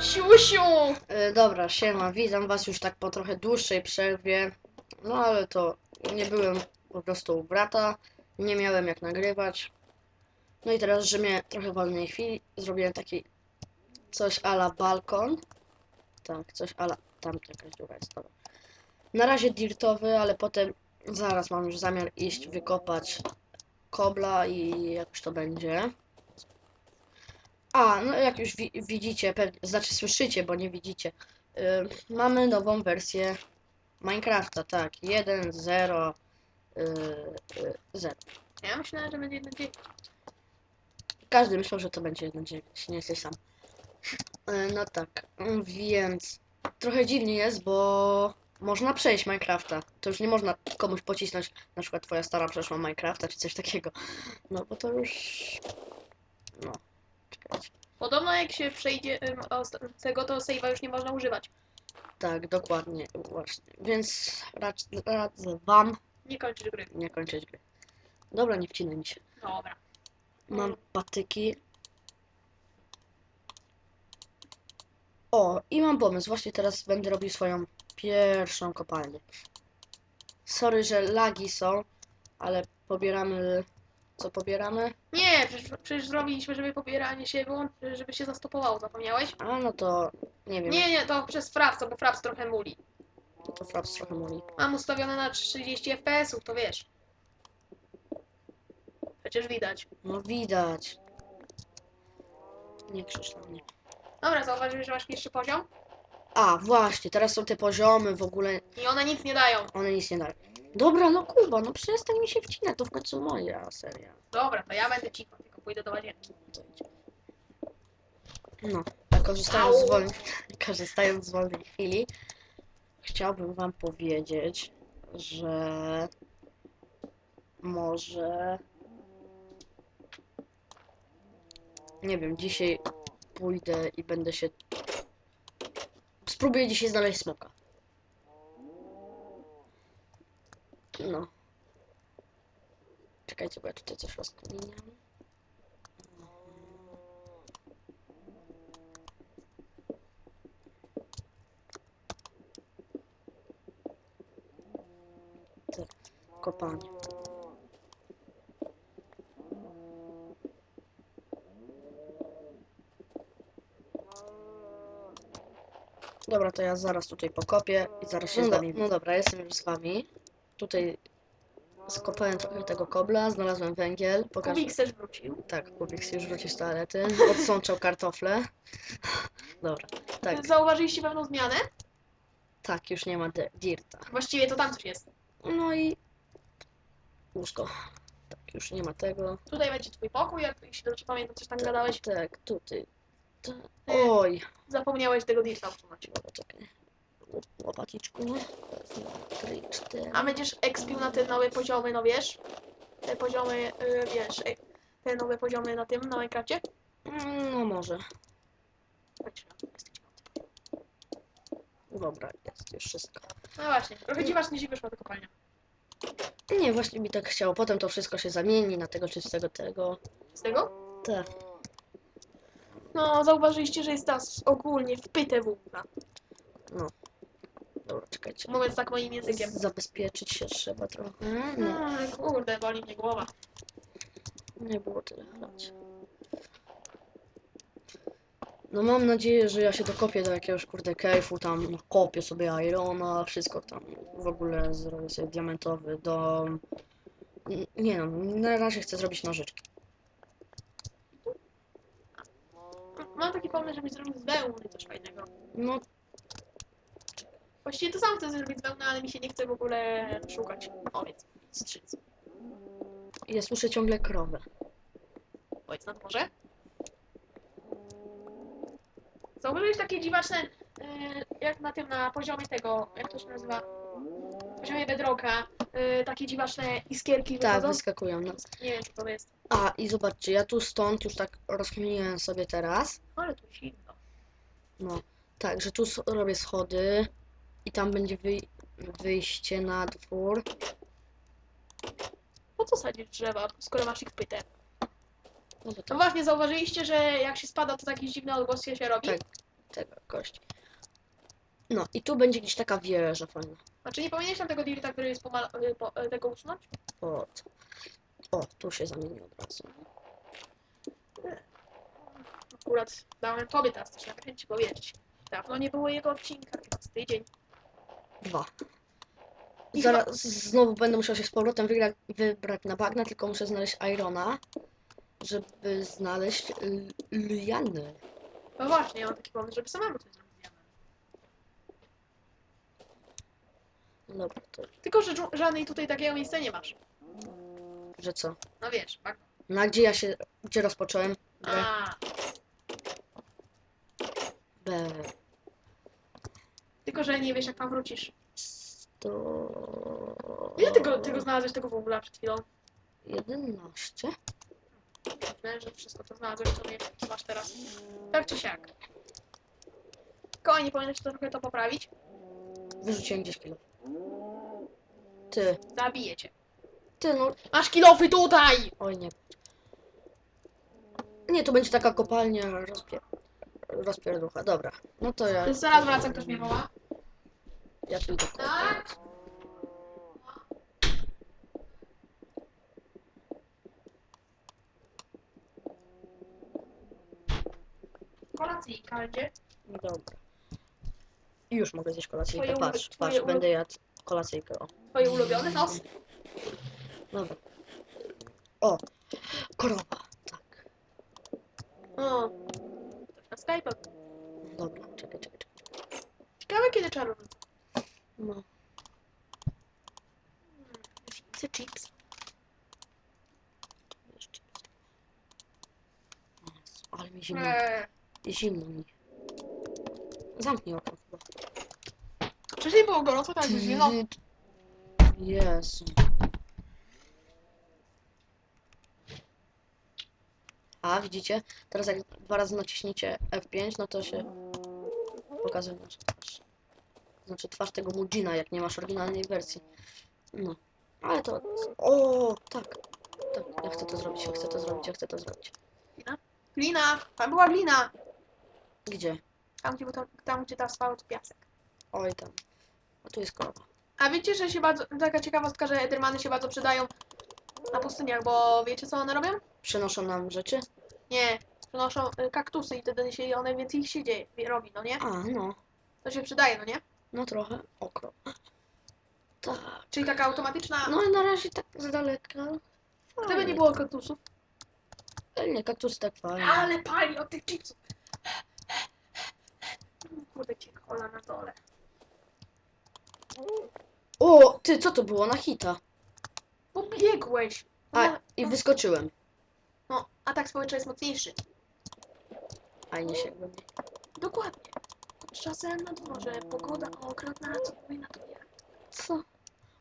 Siusiu! E, dobra, siema, witam was już tak po trochę dłuższej przerwie. No ale to nie byłem po prostu u brata, nie miałem jak nagrywać. No i teraz, że trochę wolnej chwili, zrobiłem taki coś ala balkon. Tak, coś ala... Tam jakaś dziura jest, dobra. Na razie dirtowy, ale potem zaraz mam już zamiar iść wykopać kobla i jakoś to będzie. A, no jak już wi widzicie, znaczy słyszycie, bo nie widzicie. y, mamy nową wersję Minecrafta, tak. 1.0 y, y, 0. Ja myślałem, że będzie jeden dzień. Każdy myślał, że to będzie 1.9, nie jesteś sam. Y, no tak, więc trochę dziwnie jest, bo można przejść Minecrafta. To już nie można komuś pocisnąć, na przykład twoja stara przeszła Minecrafta, czy coś takiego. No bo to już... No. Podobno jak się przejdzie tego, to save'a już nie można używać. Tak, dokładnie, właśnie. Więc racz, radzę wam Nie kończysz gry. nie kończyć gry. Dobra, nie wcinaj mi się. Dobra. Mam patyki. O, i mam pomysł. Właśnie teraz będę robił swoją pierwszą kopalnię. Sorry, że lagi są, ale pobieramy... Co pobieramy? Nie, przecież, przecież zrobiliśmy, żeby pobieranie się wyłączy, żeby się zastopowało, zapomniałeś? A, no to... Nie wiem. Nie, nie, to przez Frapsa, bo Fraps trochę muli. To Fraps trochę mówi. Mam ustawione na 30 FPS-ów, to wiesz. Przecież widać. No widać. Nie krzycz na mnie. Dobra, zauważyłeś, że masz pierwszy poziom? A, właśnie, teraz są te poziomy w ogóle. I one nic nie dają. One nic nie dają. Dobra, no Kuba, no przestań mi się wcinać, to w końcu moja seria. Dobra, to ja będę cicho, tylko pójdę do łazienki. To. No, a korzystając z, Au. wolnej, korzystając z wolnej chwili, chciałbym wam powiedzieć, że może nie wiem, dzisiaj pójdę i będę się spróbuję dzisiaj znaleźć smoka. No. Czekajcie, bo ja tutaj coś rozkminiam. kopanie. Dobra, to ja zaraz tutaj pokopię i zaraz się No z wami. No dobra, jestem już z wami. Tutaj skopałem trochę tego kobla, znalazłem węgiel. Pokaż... Kubik też wrócił. Tak, Kubik już wrócił z toalety. Odsączał kartofle. Dobra, tak. Zauważyliście pewną zmianę? Tak, już nie ma dirta. Właściwie to tam coś jest. No i łóżko. Tak, już nie ma tego. Tutaj będzie twój pokój, jak się dobrze pamiętam, coś tam tak, gadałeś. Tak, tutaj. E, Oj. Zapomniałeś tego dirta usunąć. Dobra. Łopaticzku. 3, 4. A będziesz expił na te nowe poziomy, no wiesz? Te poziomy, yy, wiesz, e- te nowe poziomy na tym, na Minecrafcie? Mm, no może. Dobra, jest już wszystko. No właśnie, trochę dziwacznie ci wyszła ta kopalnia. Nie, właśnie mi tak chciało. Potem to wszystko się zamieni na tego czystego tego. Z tego? Te. No, zauważyliście, że jest nas ogólnie wpyte włókna. No. Dobra, czekajcie. Mówiąc tak moim językiem. Zabezpieczyć się trzeba trochę. No, No, kurde, boli mnie głowa. nie było tyle. Chodź. No mam nadzieję, że ja się dokopię do jakiegoś kurde cave'u, tam kopię sobie irona, wszystko tam w ogóle zrobię sobie diamentowy dom. N- Nie no, na razie chcę zrobić nożyczki. Mam taki pomysł, żeby zrobić z wełny coś fajnego. No, Właściwie to sam chcę zrobić z wełny, ale mi się nie chce w ogóle szukać owiec, strzyc. ja słyszę ciągle krowę. Powiedz na dworze. Zauważyłeś takie dziwaczne, e, jak na tym, na poziomie tego, jak to się nazywa? Poziomie bedrocka, e, takie dziwaczne iskierki Tak, wychodzą? wyskakują. No. Nie wiem, co to jest. A, i zobaczcie, ja tu stąd już tak rozkminiłem sobie teraz. Ale tu zimno. No, tak, że tu s- robię schody i tam będzie wyj wyjście na dwór. Po co sadzić drzewa, skoro masz ich pytę? No, bo No tak, właśnie, zauważyliście, że jak się spada, to taki dziwny odgłos się robi? Tak. tego kości. No i tu będzie gdzieś taka wieża fajna. Znaczy nie powinieneś tam tego dirta, który jest pomal... y, po, y, tego usunąć? Po co? O, tu się zamieni od razu. Akurat dałem tobie teraz coś na chęci powiedzieć. Dawno nie było jego odcinka, chyba z tydzień. Dwa. I Zaraz znowu będę musiał się z powrotem wygra, wybrać na bagna, tylko muszę znaleźć Irona, żeby znaleźć l- liany. No właśnie, ja mam taki pomysł, żeby samemu coś zrobić. Dobra, to, Tylko, że żu- żadnej tutaj takiego miejsca nie masz. że co? No wiesz, tak? Na gdzie ja się, gdzie rozpocząłem? B. A, B. tylko, że nie wiesz jak tam wrócisz. To... Ile tego, tego znalazłeś tego w ogóle przed chwilą? 11? Myślę, że wszystko to znalazłeś, co, mnie, co masz teraz. Tak czy siak. Tylko nie powinieneś to trochę to poprawić. Wyrzuciłem gdzieś kilo. Ty, Zabiję cię. ty no, Masz kilofy tutaj! oj nie. Nie, to będzie taka kopalnia rozpier... rozpierducha. Dobra, no to ja, Zaraz wracam, ktoś mnie woła. Ja idę kopać. Tak? Kolacyjka będzie. Dobra. I Już mogę zjeść kolacyjkę. Twoje Patrz, ulu- patrz, twoje będę jadł kolacyjkę. O, Twoje ulubione sos? dobra. O, korowa. Tak, O. Na Skype. dobra, czekaj, czekaj, czekaj. Ciekawe kiedy czarowny. No, Chcę chips. ale mi zimno. Eee. Zimno mi. Zamknij okno chyba. Wcześniej było gorąco, teraz jest zimno. Jezu. A, widzicie? Teraz jak dwa razy naciśniecie F5, no to się pokazuje. Znaczy twarz tego Mujina, jak nie masz oryginalnej wersji. No. Ale to... O, tak. Tak, ja chcę to zrobić, ja chcę to zrobić, ja chcę to zrobić. Glina! Tam była glina! Gdzie? Tam gdzie, był to, tam, gdzie ta spała, piasek. Oj, tam. A tu jest krowa. A wiecie, że się bardzo, taka ciekawostka, że Endermany się bardzo przydają na pustyniach, bo wiecie co one robią? Przynoszą nam rzeczy? Nie, przynoszą y, kaktusy i wtedy się one więcej ich się dzieje, robi, no nie? A, no. To się przydaje, no nie? No trochę. O, krowa. Tak. Czyli taka automatyczna, No i na razie tak z daleka. gdyby nie było kaktusów. Ale nie, kaktusy tak fajnie. Ale pali od tych chipsów. Kurde cię, kola na dole. O, ty, co to było? Na hita. Pobiegłeś. A, No, i no, wyskoczyłem. no, atak społeczny jest mocniejszy. A nie sięgłem. Dokładnie. Czasem na dworze pogoda okropna, co na to nie. Co?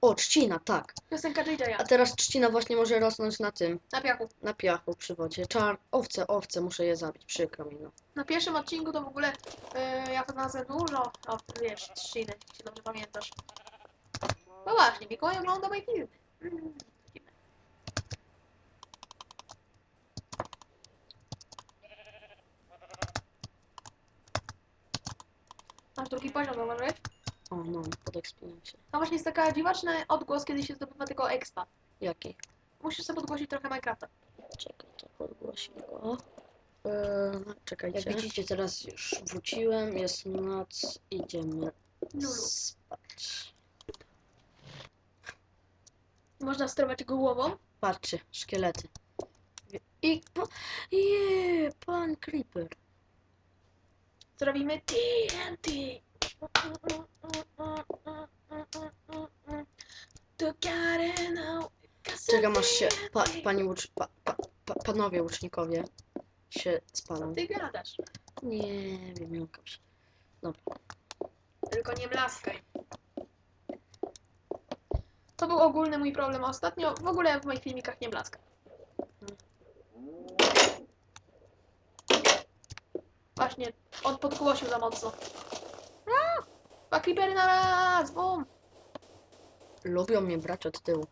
O, trzcina, tak. Piosenka JJ'a. A teraz trzcina właśnie może rosnąć na tym, Na piachu. na piachu przy wodzie. Czar, owce, owce, muszę je zabić, przykro mi, no. Na pierwszym odcinku to w ogóle yy, ja znalazłem dużo, o wiesz, trzciny, jeśli dobrze pamiętasz. No właśnie, Mikołaj ogląda moje filmy. Mm, Masz drugi poziom, zauważyłeś? O, no, podekspiłem się. No właśnie jest taka dziwaczny odgłos, kiedy się zdobywa tego expa. Jaki? Musisz sobie podgłosić trochę Minecrafta. Czekaj, to podgłośnię go. Eee, czekajcie. Jak widzicie, teraz już wróciłem, jest noc, idziemy Lulu. spać. Można sterować go głową. Patrzcie, szkielety. I, po, je, pan Creeper. Zrobimy TNT. Together now. Czekam aż się, pa, pani łucz, pa, pa, pa, panowie łucznikowie się spalą. Ty gadasz. Nie wiem, jąkam się. Tylko nie blaskaj. To był ogólny mój problem ostatnio. W ogóle w moich filmikach nie blaskam. Właśnie, on podgłosił za mocno. A! Dwa creepery na raz! Bum! Lubią mnie brać od tyłu.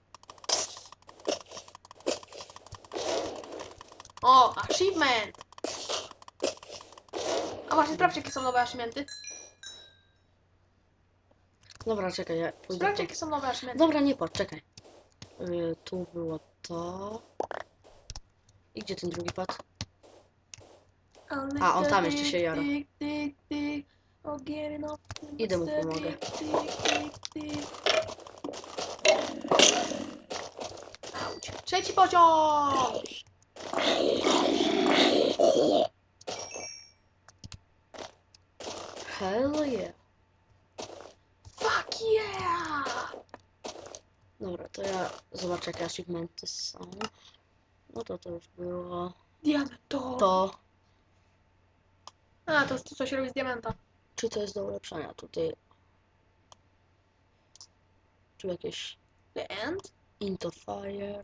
O, achievement! A właśnie, sprawdź jakie są nowe ashmenty. Dobra, czekaj, ja pójdę Sprawdź tu. jakie są nowe ashmenty. Dobra, nie patrz, czekaj. Y, tu było to. I gdzie ten drugi pad? A, on tam jeszcze się jara. Tyk, tyk, tyk. O, getting off the Idę mu pomogę. Trzeci poziom! Hell yeah. Fuck yeah! Dobra, to ja zobaczę jakie achievementy są. No to to już było. Diamentowy. To. A, to jest to, co się robi z diamenta. Czy to jest do ulepszenia? Tutaj. Tu jakieś The end? Into Fire.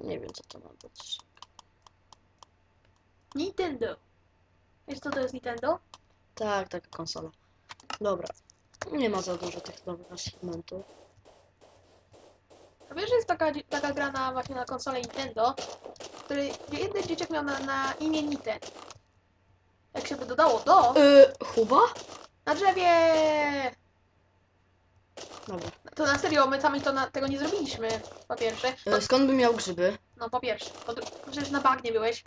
Nie wiem co to ma być. Nintendo. Wiesz co to jest Nintendo? Tak, taka konsola. Dobra. Nie ma za dużo tych nowych achievementów. A wiesz, że jest taka, taka gra na, właśnie na konsolę Nintendo, gdzie jeden dzieciak miał na, na imię Niten. Się dodało do, Yy, Huba? na drzewie! Dobra. To na serio, my sami to na, tego nie zrobiliśmy, po pierwsze. Yy, skąd by miał grzyby? no po pierwsze, po dru- przecież na bagnie byłeś.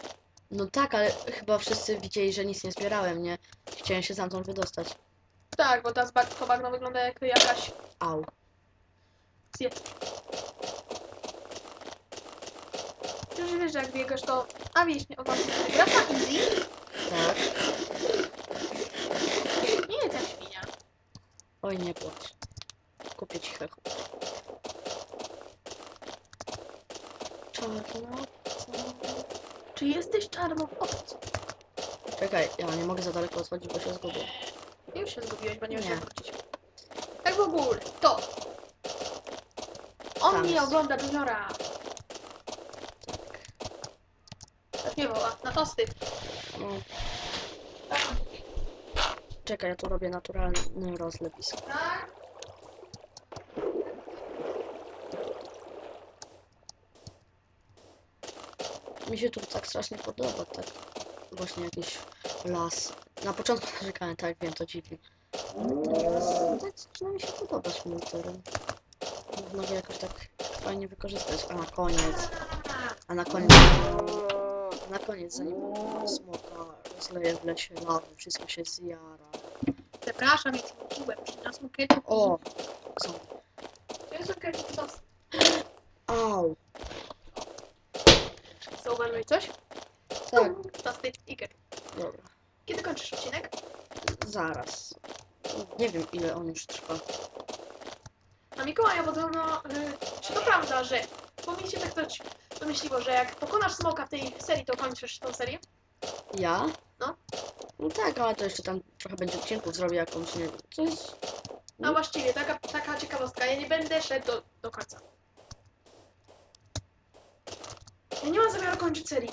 No tak, ale chyba wszyscy widzieli, że nic nie zbierałem, nie? Chciałem się stamtąd wydostać. Tak, bo ta z bag, to bagno wygląda jak jakaś Au. zje... Przecież wiesz, że jak biegasz to... A wiesz, nie, o właśnie, grasz na easy? Tak. Nie jest jak świnia. Oj, nie płacz. Kupię ci hechu. Czarno. Czy jesteś czarną owcą? Czekaj, ja nie mogę za daleko odchodzić, bo się zgubię. Już się zgubiłeś, bo nie jak wrócić. Tak w ogóle, to. On Tam nie jest. ogląda Juniora. Tak nie woła, na tosty. No. Czekaj, ja tu robię naturalny rozlewisko. Mi się tu tak strasznie podoba, tak właśnie jakiś las. Na początku narzekałem, tak wiem, to dziwne. Teraz zaczyna mi się podobać monitorem. Mogę jakoś tak fajnie wykorzystać. A na koniec, a na koniec, na koniec zanim smoka rozleje w lesie lawy, wszystko się zjara. Przepraszam, jak mówiłem, przyniosłem ketchup. O! Co? Przyniosłem ketchup sos. Au! Zauważyłeś coś? Tak, Tosty i ketchup. dobra. Kiedy kończysz odcinek? Zaraz. Nie wiem ile on już trwa. Na Mikołaja podobno, y, czy to prawda, że bo mi się tak coś wymyśliło, że jak pokonasz smoka w tej serii, to kończysz tą serię? Ja? No. No tak, ale to jeszcze tam trochę będzie odcinków, zrobię jakąś, nie wiem, coś... A właściwie, taka, taka ciekawostka, ja nie będę szedł do, do końca. Ja nie mam zamiaru kończyć serii.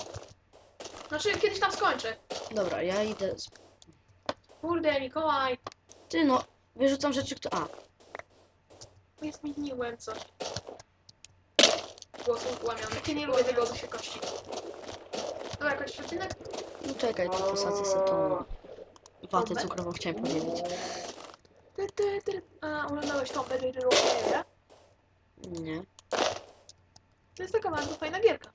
Znaczy, kiedyś tam skończę. Dobra, ja idę... Z... Kurde, Mikołaj, Ty no, wyrzucam rzeczy, kto... A, nie zmieniłem coś. Głosu łamiony. Ja nie lubię tego się kości. Dobra, kończysz odcinek? Czekaj, tu posadzę sobie tą watę cukrową, chciałem powiedzieć. Ty, ty, ty. A, oglądałeś tą Bedry Roleplay, Nie. To jest taka bardzo fajna gierka.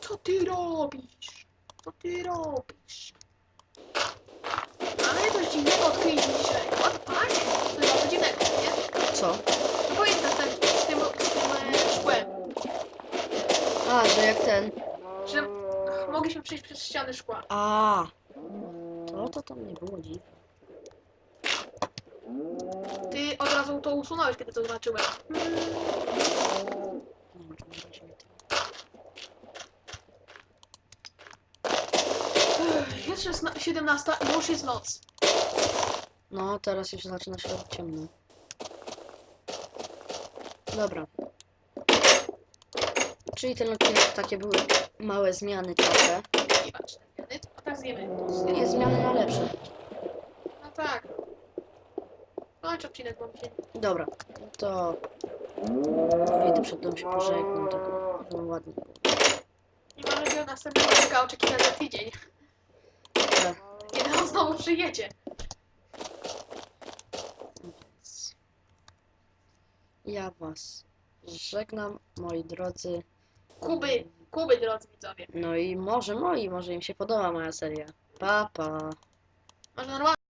Co ty robisz? Co ty robisz? Mamy coś dziwnego odkryliśmy dzisiaj. Panie? To jest bardzo dziwnego, nie? Co? Ten, z tym, z tym e, szkłem, A, że jak ten... że mogliśmy przejść przez ściany szkła. A. To, to tam nie było dziwne. Ty od razu to usunąłeś, kiedy to zobaczyłem. Nie wiem, czy. Ech, Jest 16 17 i już jest noc. No, teraz już zaczyna się robić ciemno. Dobra. Czyli ten odcinek takie były małe zmiany trochę. Nieważne. tak zjemy. Nie, zmiany na lepsze. No tak. Kończ odcinek, mi się... Dobra, to wyjdę przed dom się pożegnam, tak no, ładnie. I mamy następnego odcinka oczekiwania za tydzień. znowu przyjedzie. Więc ja was żegnam, moi drodzy. Kuby, Kuby, drodzy widzowie. No i może moi, może im się podoba moja seria. Pa, pa. Może normalnie.